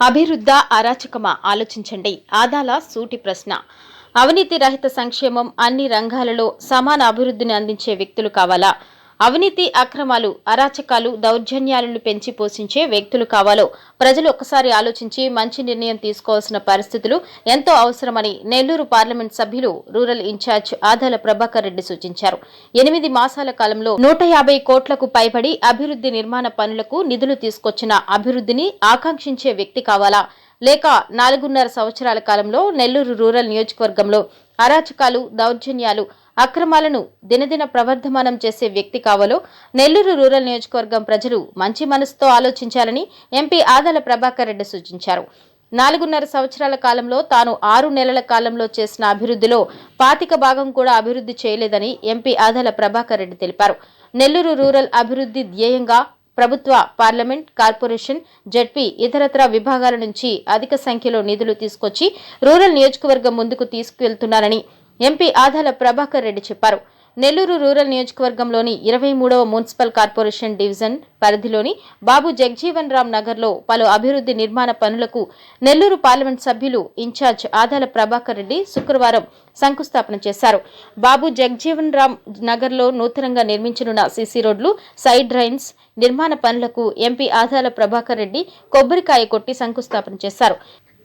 అభివృద్ధ అరాచకమా? ఆలోచించండి. ఆదాల సూటి ప్రశ్న. అవినీతి రహిత సంక్షేమం అన్ని రంగాలలో సమాన అభివృద్ధిని అందించే వ్యక్తులు కావాలా? అవినీతి అక్రమాలు అరాచకాలు దౌర్జన్యాలను పెంచి పోషించే వ్యక్తులు కావాలో ప్రజలు ఒక్కసారి ఆలోచించి మంచి నిర్ణయం తీసుకోవాల్సిన పరిస్థితులు ఎంతో అవసరమని నెల్లూరు పార్లమెంట్ సభ్యులు రూరల్ ఇన్ఛార్జ్ ఆదాల ప్రభాకర్ రెడ్డి సూచించారు. ఎనిమిది మాసాల కాలంలో నూట యాభై కోట్లకు పైబడి అభివృద్ధి నిర్మాణ పనులకు నిధులు తీసుకొచ్చిన అభివృద్ధిని ఆకాంక్షించే వ్యక్తి కావాలా? లేక నాలుగున్నర సంవత్సరాల కాలంలో నెల్లూరు రూరల్ నియోజకవర్గంలో అరాచకాలు దౌర్జన్యాలు అక్రమాలను దినదిన ప్రవర్ధమానం చేసే వ్యక్తి కావాలో నెల్లూరు రూరల్ నియోజకవర్గం ప్రజలు మంచి మనసుతో ఆలోచించాలని ఎంపీ ఆదాల ప్రభాకర్ రెడ్డి సూచించారు. నాలుగున్నర సంవత్సరాల కాలంలో తాను ఆరు నెలల కాలంలో చేసిన అభివృద్ధిలో పాతిక భాగం కూడా అభివృద్ధి చేయలేదని ఎంపీ ఆదాల ప్రభాకర్ రెడ్డి తెలిపారు. నెల్లూరు రూరల్ అభివృద్ధి ధ్యేయంగా ప్రభుత్వ పార్లమెంట్ కార్పొరేషన్ జడ్పీ ఇతరత్ర విభాగాల నుంచి అధిక సంఖ్యలో నిధులు తీసుకొచ్చి రూరల్ నియోజకవర్గం ముందుకు తీసుకువెళ్తున్నారని ఎంపీ ఆదాల ప్రభాకర్ రెడ్డి చెప్పారు. నెల్లూరు రూరల్ నియోజకవర్గంలోని ఇరవై మూడవ మున్సిపల్ కార్పొరేషన్ డివిజన్ పరిధిలోని బాబు జగ్జీవన్ రామ్ నగర్లో పలు అభివృద్ధి నిర్మాణ పనులకు నెల్లూరు పార్లమెంట్ సభ్యులు ఇన్ఛార్జ్ ఆదాల ప్రభాకర్ రెడ్డి శుక్రవారం శంకుస్థాపన చేశారు. బాబు జగ్జీవన్ రామ్ నగర్లో నూతనంగా నిర్మించనున్న సీసీ రోడ్లు సైడ్ డ్రైన్స్ నిర్మాణ పనులకు ఎంపీ ఆదాల ప్రభాకర్ రెడ్డి కొబ్బరికాయ కొట్టి శంకుస్థాపన చేశారు.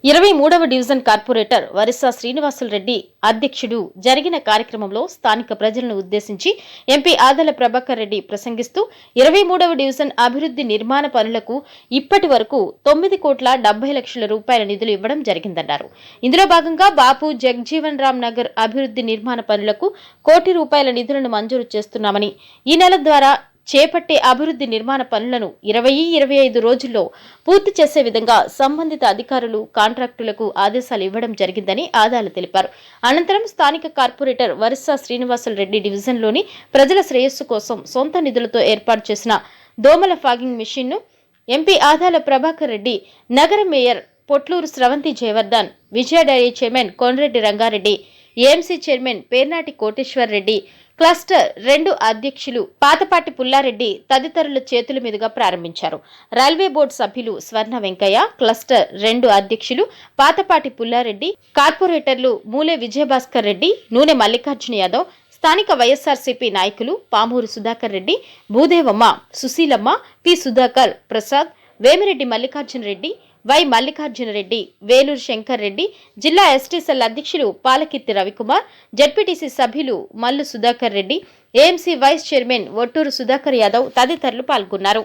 ఇరవై మూడవ డివిజన్ కార్పొరేటర్ వరిసా శ్రీనివాసులు రెడ్డి అధ్యక్షుడు. జరిగిన కార్యక్రమంలో స్థానిక ప్రజలను ఉద్దేశించి ఎంపీ ఆదల ప్రభాకర్ రెడ్డి ప్రసంగిస్తూ ఇరవై మూడవ డివిజన్ అభివృద్ధి నిర్మాణ పనులకు ఇప్పటి వరకు తొమ్మిది కోట్ల డెబ్బై లక్షల రూపాయల నిధులు ఇవ్వడం జరిగిందన్నారు. ఇందులో భాగంగా బాపు జగ్జీవన్ రామ్ నగర్ అభివృద్ధి నిర్మాణ పనులకు కోటి రూపాయల నిధులను మంజూరు చేస్తున్నామని ఈ నెల ద్వారా చేపట్టే అభివృద్ధి నిర్మాణ పనులను ఇరవై ఇరవై ఐదు రోజుల్లో పూర్తి చేసే విధంగా సంబంధిత అధికారులు కాంట్రాక్టులకు ఆదేశాలు ఇవ్వడం జరిగిందని ఆదాలు తెలిపారు. అనంతరం స్థానిక కార్పొరేటర్ వరుస శ్రీనివాసులు రెడ్డి డివిజన్లోని ప్రజల శ్రేయస్సు కోసం సొంత నిధులతో ఏర్పాటు చేసిన దోమల ఫాగింగ్ మిషన్ను ఎంపీ ఆదాల ప్రభాకర్ రెడ్డి నగర mayor Potluru Sravanthi Jayavardhan Vijaya dairy chairman Konareddy Rangareddy AMC chairman Pernati Koteswar Reddy cluster రెండు అధ్యక్షులు పాతపాటి పుల్లారెడ్డి తదితరుల చేతుల మీదుగా ప్రారంభించారు. రైల్వే బోర్డు సభ్యులు స్వర్ణ వెంకయ్య క్లస్టర్ రెండు అధ్యక్షులు పాతపాటి పుల్లారెడ్డి కార్పొరేటర్లు మూలే విజయభాస్కర్ రెడ్డి నూనె మల్లికార్జున యాదవ్ స్థానిక వైఎస్ఆర్సీపీ నాయకులు పామూరు సుధాకర్ రెడ్డి భూదేవమ్మ సుశీలమ్మ పి సుధాకర్ ప్రసాద్ వేమిరెడ్డి మల్లికార్జున రెడ్డి వై మల్లికార్జున రెడ్డి వేలూరు శంకర్ రెడ్డి జిల్లా ఎస్టీసెల్ అధ్యక్షులు పాలకిత్తి రవికుమార్ జడ్పీటీసీ సభ్యులు Mallu Sudhakar Reddy AMC vice chairman Otturu Sudhakar Yadav తదితరులు పాల్గొన్నారు.